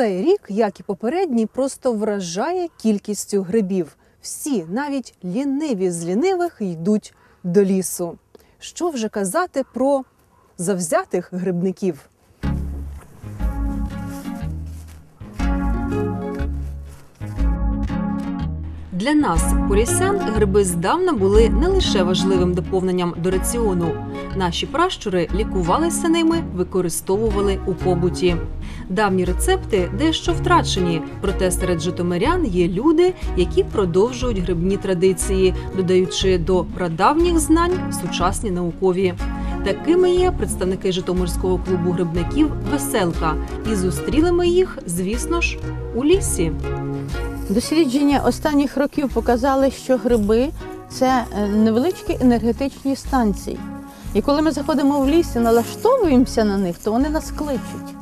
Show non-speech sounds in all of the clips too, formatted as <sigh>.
Цей рік, як і попередній, просто вражає кількістю грибів. Всі, навіть ліниві з лінивих, йдуть до лісу. Що вже казати про завзятих грибників? Для нас, порісян, гриби здавна були не лише важливим доповненням до раціону. Наші пращури лікувалися ними, використовували у побуті. Давні рецепти дещо втрачені, проте серед житомирян є люди, які продовжують грибні традиції, додаючи до прадавніх знань сучасні наукові. Такими є представники Житомирського клубу грибників Веселка, і зустріли ми їх, звісно ж, у лісі. Дослідження останніх років показали, що гриби це е, невеличкі енергетичні станції. І коли ми заходимо в ліс і налаштовуємося на них, то вони нас кличуть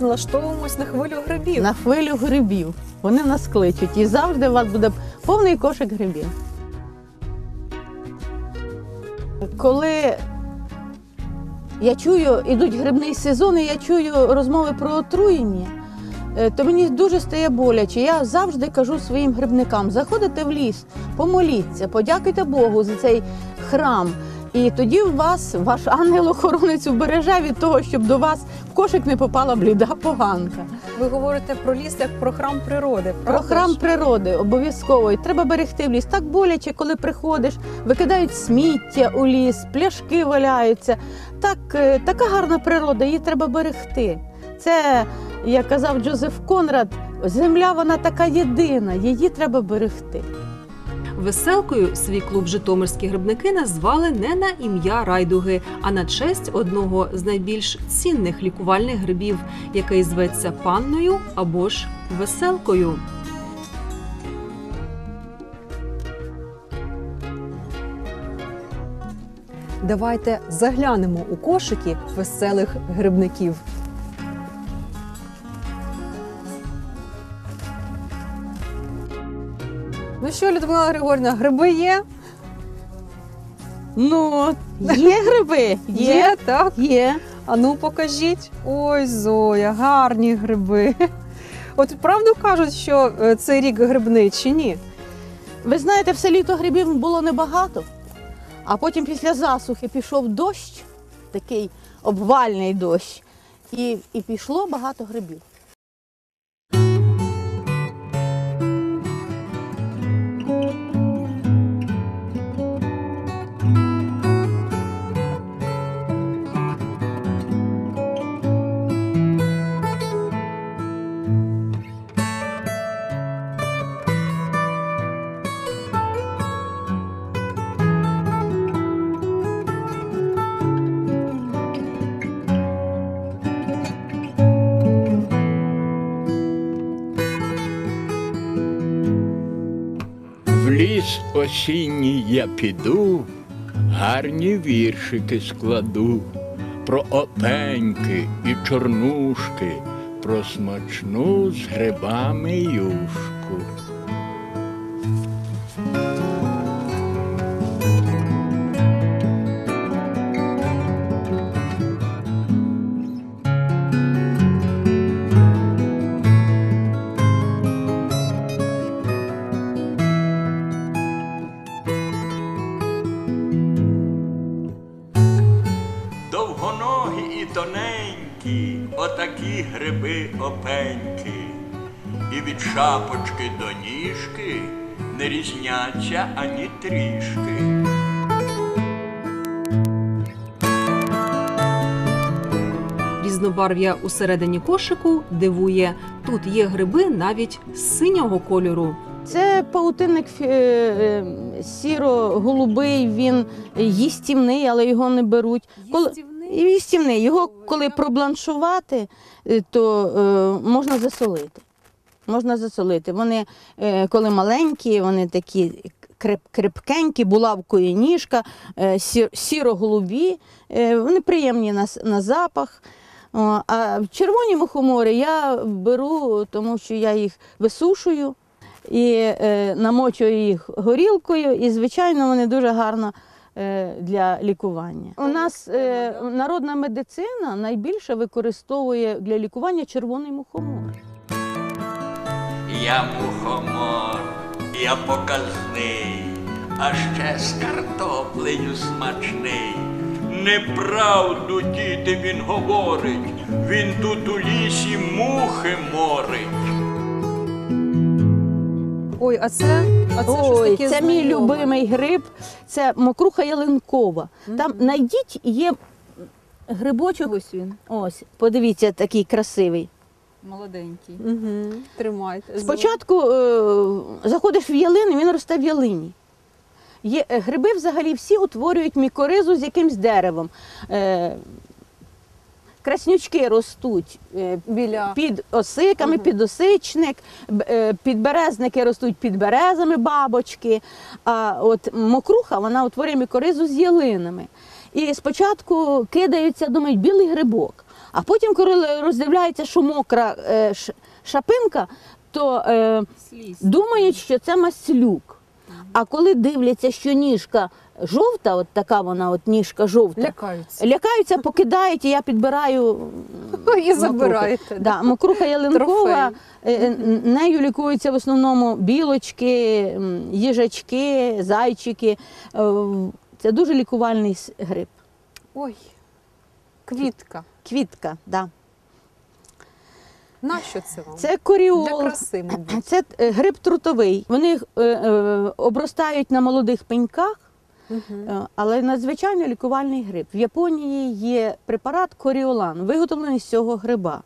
Налаштовуємось на хвилю грибів. на хвилю грибів. Вони нас кличуть. І завжди у вас буде повний кошик грибів. Коли я чую, ідуть грибний сезон, і я чую розмови про отруєння, то мені дуже стає боляче. Я завжди кажу своїм грибникам: заходите в ліс, помоліться, подякуйте Богу за цей храм. І тоді вас ваш ангел-охоронець убереже від того, щоб до вас в кошик не попала бліда поганка. Ви говорите про ліс як про храм природи. Про храм природи обов'язково. І треба берегти в ліс. Так боляче, коли приходиш, викидають сміття у ліс, пляшки валяються. Так, е, така гарна природа, її треба берегти. Це, як казав Джозеф Конрад, земля вона така єдина, її треба берегти. Веселкою свій клуб Житомирські грибники назвали не на ім'я райдуги, а на честь одного з найбільш цінних лікувальних грибів, який зветься панною або ж веселкою. Давайте заглянемо у кошики веселих грибників. Що, Людмила Григорівна, гриби є? Ну, є гриби? Є. так. Є. А ну покажіть. Ой, Зоя, гарні гриби. От правду кажуть, що е, цей рік грибний чи ні? Ви знаєте, все літо грибів було небагато, а потім після засухи пішов дощ, такий обвальний дощ, і, і пішло багато грибів. Ліс осінній я піду, гарні віршики складу про опеньки і чорнушки, про смачну з грибами юшку. Не різняться ані трішки. Різнобарв'я усередині кошику дивує. Тут є гриби навіть синього кольору. Це паутинник е, е, сіро-голубий, він їстівний, але його не беруть. Коли... І їстівний. Його коли пробланшувати, е, то е, можна засолити. Можна засолити. Вони, е, коли маленькі, вони такі крепкенькі, булавкою ніжка, е, сіро-голубі, е, вони приємні на, на запах. А червоні мухомори я беру, тому що я їх висушую і намочую їх горілкою, і, звичайно, вони дуже гарно для лікування. У нас народна медицина найбільше використовує для лікування червоний мухомор. Я мухомор, я показний, а ще з картоплею смачний. Неправду, діти, він говорить, він тут у лісі мухи морить. Ой, а це, а це щось Ой, таке це мій знайоме. любимий гриб, це мокруха ялинкова. Там знайдіть, є грибочок. Ось він, Ось, подивіться, такий красивий. Молоденький. Угу. Тримайте. Спочатку е, заходиш в ялину, він росте в ялині. Є, е, гриби взагалі всі утворюють мікоризу з якимсь деревом. Е, краснючки ростуть е, Біля під осиками, підосичник, б- е, підберезники ростуть під березами, бабочки. А от мокруха вона утворює мікоризу з ялинами. І спочатку кидаються, думають, білий грибок. А потім, коли роздивляються, що мокра е, ш- шапинка, то е, думають, що це маслюк. А коли дивляться, що ніжка жовта, от така вона, от ніжка жовта, Лякаються. лякаються, покидають, і я підбираю <laughs> І забираєте. Да, мокруха ялинкова, е, е, нею лікуються в основному білочки, їжачки, зайчики. Це дуже лікувальний гриб. Ой, квітка. Квітка, да. Нащо це вам? Це коріол. Для краси, мабуть. Це е, гриб трутовий. Вони е, е, обростають на молодих пеньках, е, але надзвичайно лікувальний гриб. В Японії є препарат коріолан, виготовлений з цього гриба,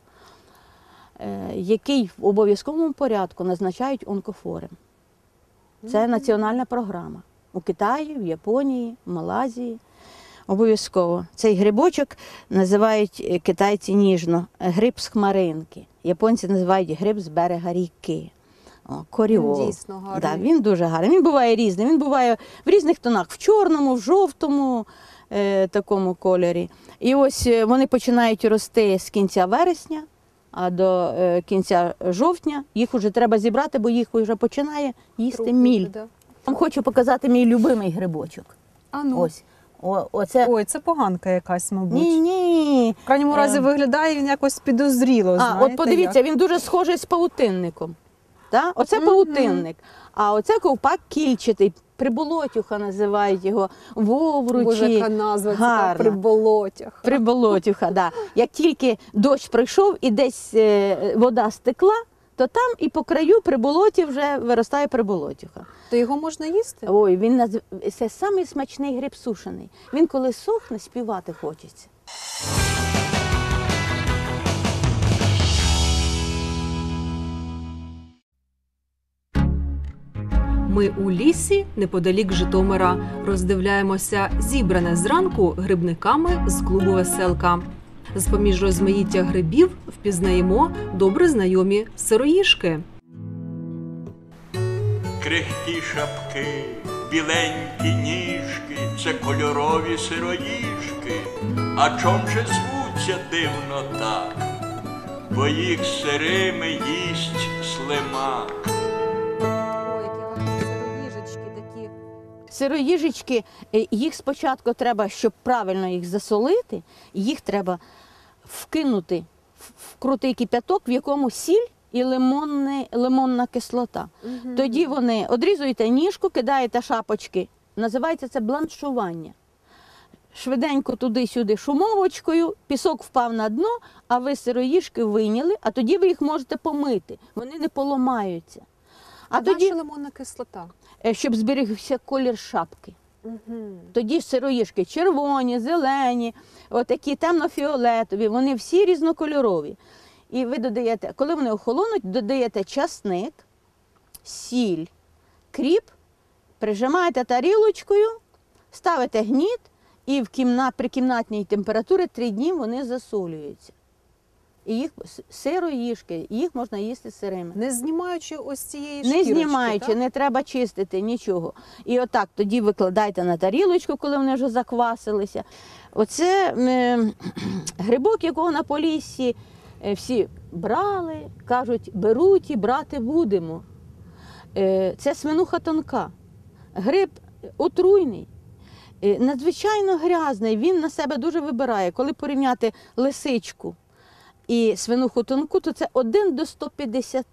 е, який в обов'язковому порядку назначають онкофорем. Це національна програма у Китаї, в Японії, в Малайзії. Обов'язково. Цей грибочок називають е, китайці ніжно гриб з хмаринки. Японці називають гриб з берега ріки. О, коріол. Він дійсно гарний. Да, він дуже гарний. Він буває різний. Він буває в різних тонах: в чорному, в жовтому е, такому кольорі. І ось е, вони починають рости з кінця вересня, а до е, кінця жовтня їх вже треба зібрати, бо їх вже починає їсти Трохи, міль. да. Хочу показати мій любимий грибочок. А ну. Ось. О, оце. Ой, це поганка якась, мабуть. Ні, ні. В крайньому разі Е. виглядає він якось підозріло. А, знаєте, от подивіться, як. він дуже схожий з паутинником. Да? Оце Мгм. паутинник. А оце ковпак кільчатий. Приболотюха називають його, вовручі. Боже, яка назва ця Гарно. при болотях. Приболотюха, да. Як тільки дощ пройшов і десь е, вода стекла, то там і по краю при болоті вже виростає приболотюха. То його можна їсти? Ой, він назв... це самий смачний гриб сушений. Він коли сохне, співати хочеться. Ми у лісі неподалік Житомира роздивляємося зібране зранку грибниками з клубу Веселка. З поміж розмаїття грибів впізнаємо добре знайомі сироїшки. Крихкі шапки, біленькі ніжки, це кольорові сироїжки. А чом же звуться дивно так? Бо їх сирими їсть слимак. Ой, які гарні сироїжечки такі. Сироїжечки, е, їх спочатку треба, щоб правильно їх засолити, їх треба вкинути в- крутий кип'яток, в якому сіль і лимонне, лимонна кислота. Тоді вони одрізуєте ніжку, кидаєте шапочки. Називається це бланшування. Швиденько туди-сюди шумовочкою, пісок впав на дно, а ви сироїжки вийняли, а тоді ви їх можете помити. Вони не поламаються. А, А тоді, лимонна кислота. е, щоб зберігся колір шапки. Угу. Тоді сироїшки червоні, зелені, отакі темно-фіолетові, вони всі різнокольорові. І ви додаєте, коли вони охолонуть, додаєте часник, сіль, кріп, прижимаєте тарілочкою, ставите гніт, і в кімна, при кімнатній температурі три дні вони засолюються. І їх с- сироїшки, їх можна їсти сирими. Не знімаючи ось цієї Не знімаючи, так? не треба чистити нічого. І отак тоді викладайте на тарілочку, коли вони вже заквасилися. Оце е, <clears throat> грибок, якого на поліссі е, всі брали, кажуть, беруть і брати будемо. Е, це свинуха тонка. Гриб отруйний. е, Надзвичайно грязний, він на себе дуже вибирає. Коли порівняти лисичку і свинуху тонку, то це 1 до 150.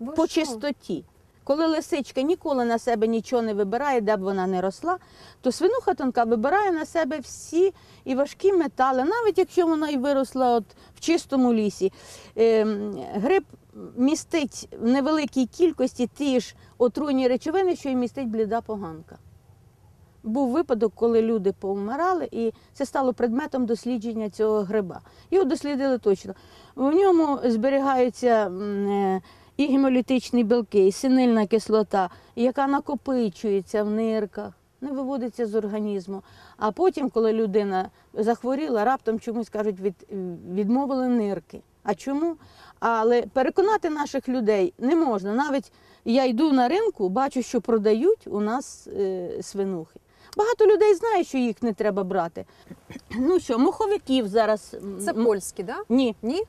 Ви по що? чистоті. Коли лисичка ніколи на себе нічого не вибирає, де б вона не росла, то свинуха тонка вибирає на себе всі і важкі метали, навіть якщо вона і виросла от в чистому лісі. Ем, Гриб містить в невеликій кількості ті ж отруйні речовини, що й містить бліда поганка. Був випадок, коли люди повмирали, і це стало предметом дослідження цього гриба. Його дослідили точно. В ньому зберігаються е, і гемолітичні білки, і синильна кислота, яка накопичується в нирках, не виводиться з організму. А потім, коли людина захворіла, раптом чомусь кажуть, від, відмовили нирки. А чому? Але переконати наших людей не можна. Навіть я йду на ринку, бачу, що продають у нас е, свинухи. Багато людей знає, що їх не треба брати. Ну що, моховиків зараз. Це польські, так? Да? Ні, Ні?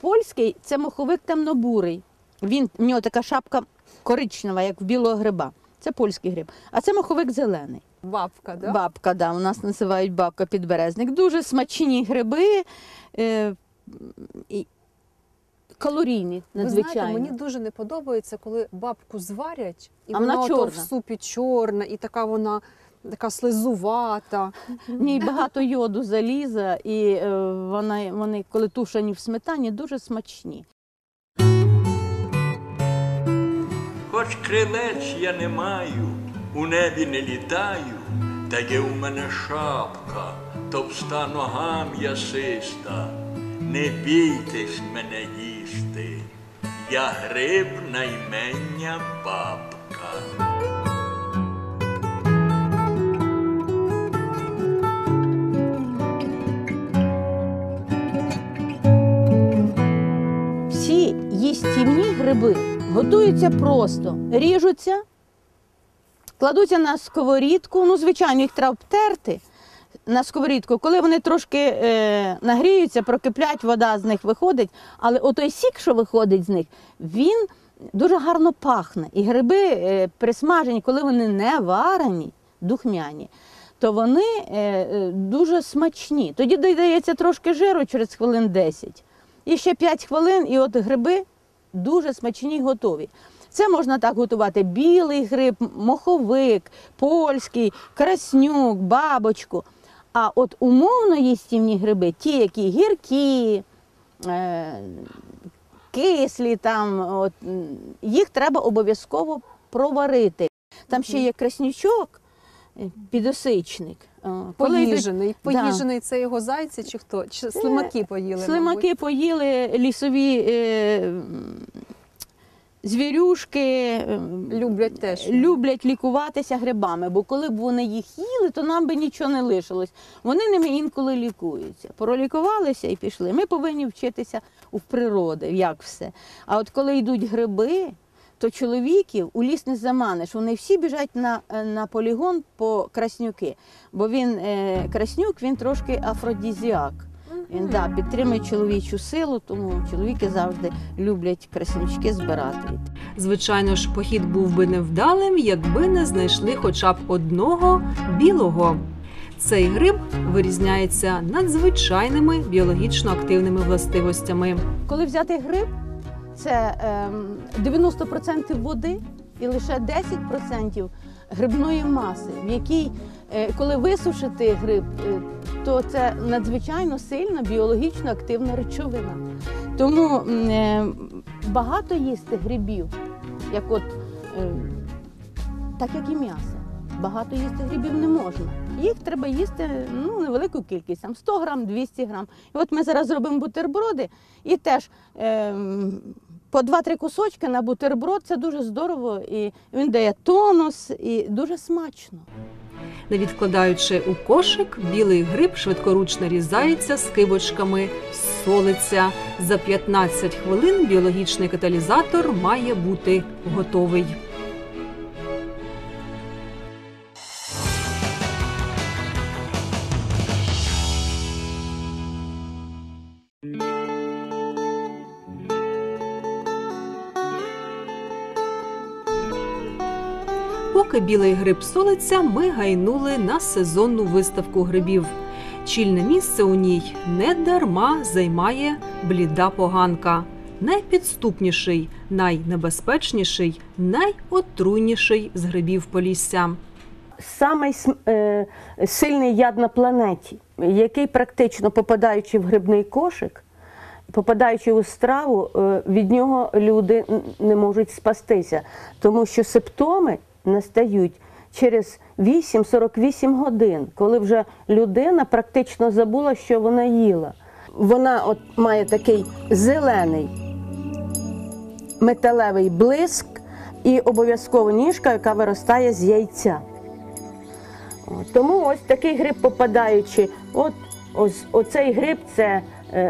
Польський це моховик темнобурий. Він, в нього така шапка коричнева, як в білого гриба. Це польський гриб. А це моховик зелений. Бабка, да? Бабка, да, у нас називають бабка підберезник. Дуже смачні гриби. Е, і калорійні, Ви надзвичайно. знаєте, мені дуже не подобається, коли бабку зварять, і А вона, вона ото в супі чорна, і така вона така слизувата. В ній багато йоду, заліза, і е, вона, вони, коли тушені в сметані, дуже смачні. Хоч крилець я не маю, у небі не літаю, та є у мене шапка, товста нога м'ясиста. Не бійтесь мене їсти, я гриб наймення бабка. Всі їстівні гриби готуються просто, ріжуться, кладуться на сковорідку. Ну, звичайно, їх треба обтерти на сковорідку. Коли вони трошки е, нагріються, прокиплять, вода з них виходить. Але отой сік, що виходить з них, він дуже гарно пахне. І гриби е, присмажені, коли вони не варені, духмяні. То вони е, е, дуже смачні. Тоді додається трошки жиру через хвилин 10. І ще 5 хвилин, і от гриби дуже смачні й готові. Це можна так готувати: білий гриб, моховик, польський, краснюк, бабочку. А от умовно їстівні гриби, ті, які гіркі, е, кислі, там, от, їх треба обов'язково проварити. Там ще є краснючок, підосичник. Е, йдуть- Поїжений. Да. Це його зайці чи хто? Чи слимаки поїли? Слимаки поїли лісові е, звірюшки. е, люблять теж. Люблять лікуватися грибами, бо коли б вони їх їли, то нам би нічого не лишилось. Вони ними інколи лікуються. Пролікувалися і пішли. Ми повинні вчитися у природи, як все. А от коли йдуть гриби, то чоловіків у ліс не заманиш. Вони всі біжать на, е, на полігон по краснюки, бо він е, краснюк він трошки афродізіак. Він да, підтримує чоловічу силу, тому чоловіки завжди люблять краснючки збирати. Звичайно ж, похід був би невдалим, якби не знайшли хоча б одного білого. Цей гриб вирізняється надзвичайними біологічно активними властивостями. Коли взяти гриб, це ем, 90% води і лише 10% грибної маси, в якій, е, коли висушити гриб, е, то це надзвичайно сильна біологічно активна речовина. Тому е, багато їсти грибів, як от, е, так як і м'ясо. Багато їсти грибів не можна. Їх треба їсти ну, невелику кількість, там 100 грам, 200 грам. І от ми зараз робимо бутерброди і теж ем, по 2-3 кусочки на бутерброд це дуже здорово, і він дає тонус і дуже смачно. Не відкладаючи у кошик, білий гриб швидкоручно різається скибочками, солиться. За 15 хвилин біологічний каталізатор має бути готовий. Білий гриб солиться, ми гайнули на сезонну виставку грибів. Чільне місце у ній не дарма займає бліда поганка, найпідступніший найнебезпечніший, найотруйніший з грибів Полісся. Самий е, сильний яд на планеті, який практично попадаючи в грибний кошик, попадаючи у страву, е, від нього люди не можуть спастися, тому що симптоми настають через 8-48 годин, коли вже людина практично забула, що вона їла. Вона от має такий зелений металевий блиск і обов'язково ніжка, яка виростає з яйця. Тому ось такий гриб попадаючи, от ось оцей гриб це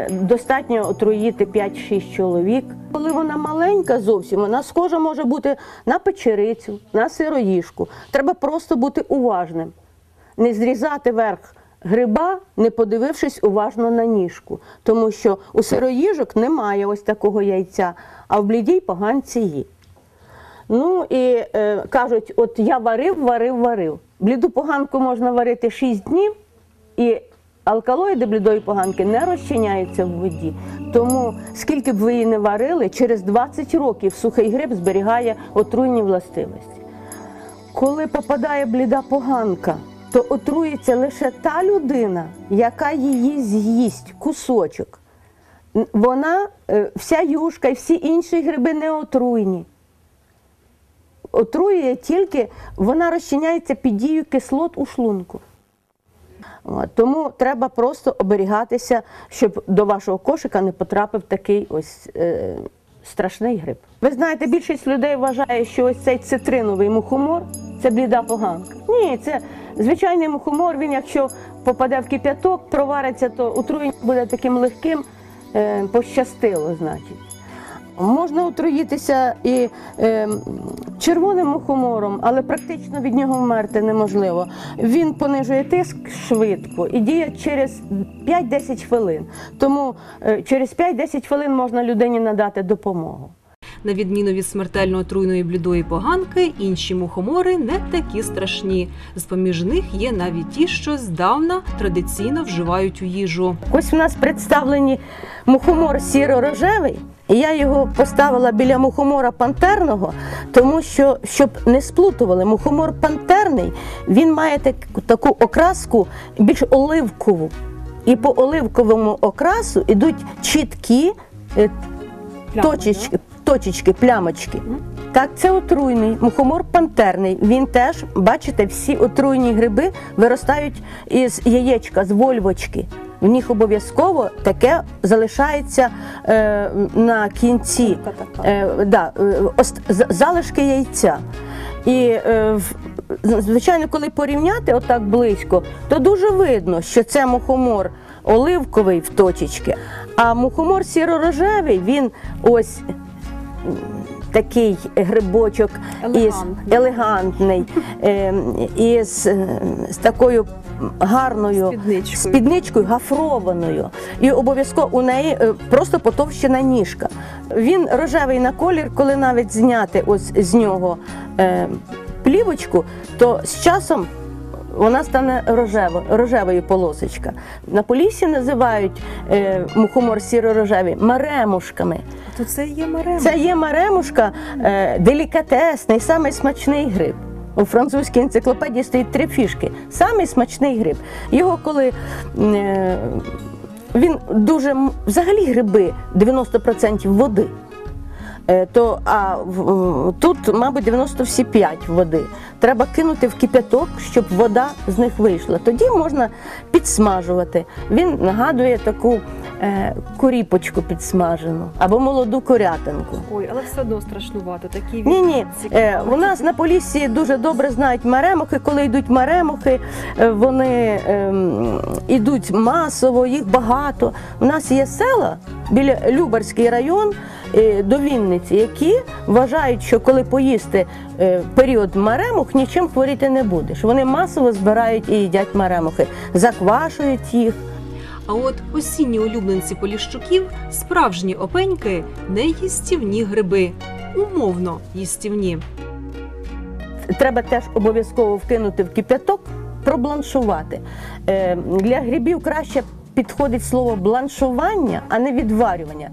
достатньо отруїти 5-6 чоловік. Коли вона маленька зовсім, вона схожа може бути на печерицю, на сироїжку. Треба просто бути уважним, не зрізати верх гриба, не подивившись уважно на ніжку. Тому що у сироїжок немає ось такого яйця, а в блідій поганці є. Ну і е, кажуть, от я варив, варив, варив. Бліду поганку можна варити 6 днів, і алкалоїди блідої поганки не розчиняються в воді. Тому скільки б ви її не варили, через 20 років сухий гриб зберігає отруйні властивості. Коли попадає бліда поганка, то отруїться лише та людина, яка її з'їсть, кусочок. Вона, е, вся юшка і всі інші гриби не отруйні отруює тільки вона розчиняється під дією кислот у шлунку. От, тому треба просто оберігатися, щоб до вашого кошика не потрапив такий ось е, страшний гриб. Ви знаєте, більшість людей вважає, що ось цей цитриновий мухомор це бліда поганка. Ні, це звичайний мухомор. Він, якщо попаде в кип'яток, провариться, то отруєння буде таким легким, е, пощастило, значить. Можна отруїтися і е, червоним мухомором, але практично від нього вмерти неможливо. Він понижує тиск швидко і діє через 5-10 хвилин. Тому е, через 5-10 хвилин можна людині надати допомогу. На відміну від смертельно отруйної блідої поганки, інші мухомори не такі страшні. З поміж них є навіть ті, що здавна традиційно вживають у їжу. Ось у нас представлені мухомор сіро-рожевий. І я його поставила біля мухомора пантерного, тому що щоб не сплутували, мухомор пантерний він має так, таку окраску більш оливкову. І по оливковому окрасу йдуть чіткі е, точечки, точечки, плямочки. Так, це отруйний. Мухомор пантерний. Він теж, бачите, всі отруйні гриби виростають із яєчка, з вольвочки. В них обов'язково таке залишається е, на кінці. Е, да, е, залишки яйця. І е, звичайно, коли порівняти отак близько, то дуже видно, що це мухомор оливковий в точечки, а мухомор сіро-рожевий, він ось такий грибочок із Елегантний. елегантний, е, із е, з такою гарною Спідничкою. спідничкою гафрованою. І обов'язково у неї е, просто потовщена ніжка. Він рожевий на колір, коли навіть зняти ось з нього плівочку, то з часом вона стане рожево, рожевою полосочка. На полісі називають е, мухомор сіро-рожевий маремушками. То це є мерема. Це є маремушка, е, делікатесний, самий смачний гриб. У французькій енциклопедії стоїть три фішки. Самий смачний гриб. Його коли е, він дуже взагалі гриби 90% води. Е, То, а в- тут, мабуть, 95 води. Треба кинути в кип'яток, щоб вода з них вийшла. Тоді можна підсмажувати. Він нагадує таку коріпочку підсмажену або молоду корятинку. Ой, але все одно страшнувато. Такі Ні, ні. цікаві. Е, у нас на Поліссі дуже добре знають маремухи. Коли йдуть маремухи, е, вони ем, йдуть масово, їх багато. У нас є села біля Любарський район е, до Вінниці, які вважають, що коли поїсти е, період маремух, нічим хворіти не будеш. Вони масово збирають і їдять маремухи, заквашують їх. А от осінні улюбленці поліщуків справжні опеньки не їстівні гриби, умовно їстівні. треба теж обов'язково вкинути в кип'яток, пробланшувати. Е, для грибів краще підходить слово бланшування, а не відварювання.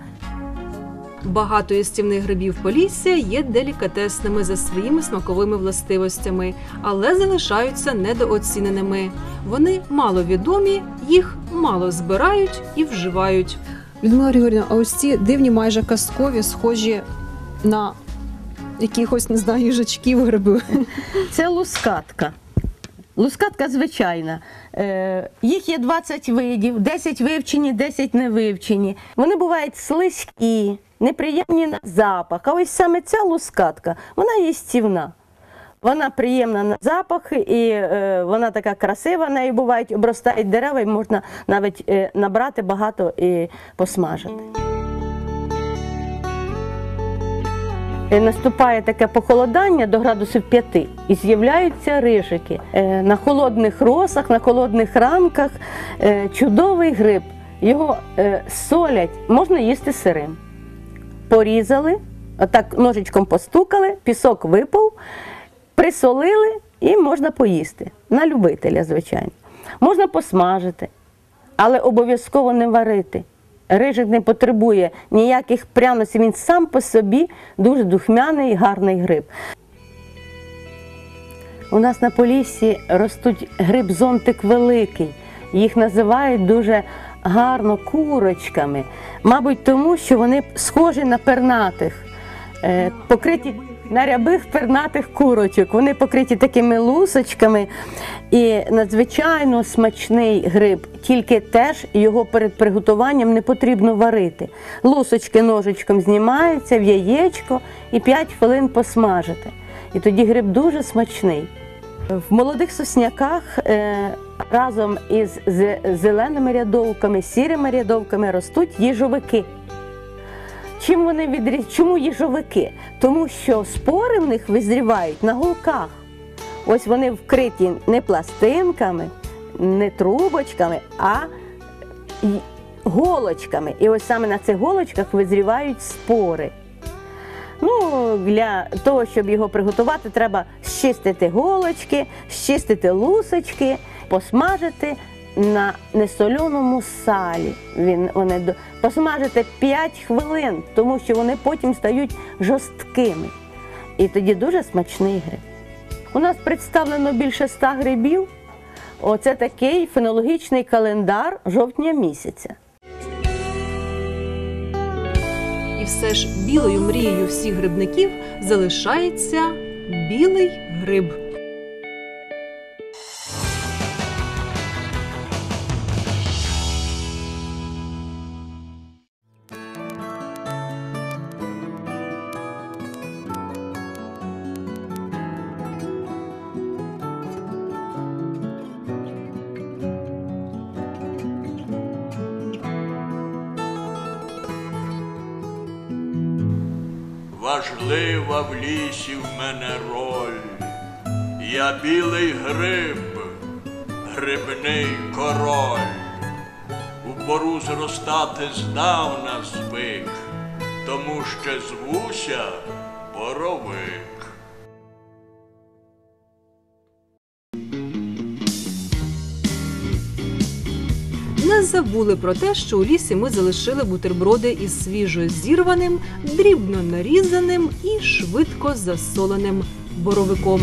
Багато їстівних грибів Полісся є делікатесними за своїми смаковими властивостями, але залишаються недооціненими. Вони маловідомі, їх мало збирають і вживають. Людмила Григорівна, а ось ці дивні майже казкові, схожі на якихось, не знаю, їжачків гриби. Це лускатка. Лускатка звичайна. Е, їх є 20 видів, 10 вивчені, 10 не вивчені. Вони бувають слизькі, неприємні на запах. А ось саме ця лускатка, вона їстівна. Вона приємна на запах і е, вона така красива, нею бувають, обростають дерева і можна навіть е, набрати багато і посмажити. Е, Наступає таке похолодання до градусів 5 і з'являються рижики. Е, На холодних росах, на холодних ранках е, чудовий гриб. Його е, солять, можна їсти сирим. Порізали, отак ножичком постукали, пісок випав, присолили і можна поїсти. На любителя, звичайно. Можна посмажити, але обов'язково не варити. Рижик не потребує ніяких пряностей, він сам по собі дуже духмяний гарний гриб. У нас на Поліссі ростуть гриб-зонтик великий. Їх називають дуже гарно курочками. Мабуть, тому що вони схожі на пернатих, е, покриті на рябих пернатих курочок. Вони покриті такими лусочками і надзвичайно смачний гриб. Тільки теж його перед приготуванням не потрібно варити. Лусочки ножичком знімаються в яєчко і 5 хвилин посмажити. І тоді гриб дуже смачний. В молодих сосняках е, разом із зеленими рядовками, сірими рядовками ростуть їжовики. Чим вони відріз... Чому їжовики? Тому що спори в них визрівають на гулках. Ось вони вкриті не пластинками, не трубочками, а голочками. І ось саме на цих голочках визрівають спори. Ну, для того, щоб його приготувати, треба щистити голочки, щистити лусочки, посмажити на несоленому салі. Вони, посмажити 5 хвилин, тому що вони потім стають жорсткими. І тоді дуже смачний гриб. У нас представлено більше 100 грибів. Оце такий фенологічний календар жовтня місяця. І все ж білою мрією всіх грибників залишається білий гриб. Важлива в лісі в мене роль. Я білий гриб, грибний король. У бору зростати здавна звик, тому ще звуся боровик. Забули про те, що у лісі ми залишили бутерброди із свіжо зірваним, дрібно нарізаним і швидко засоленим боровиком.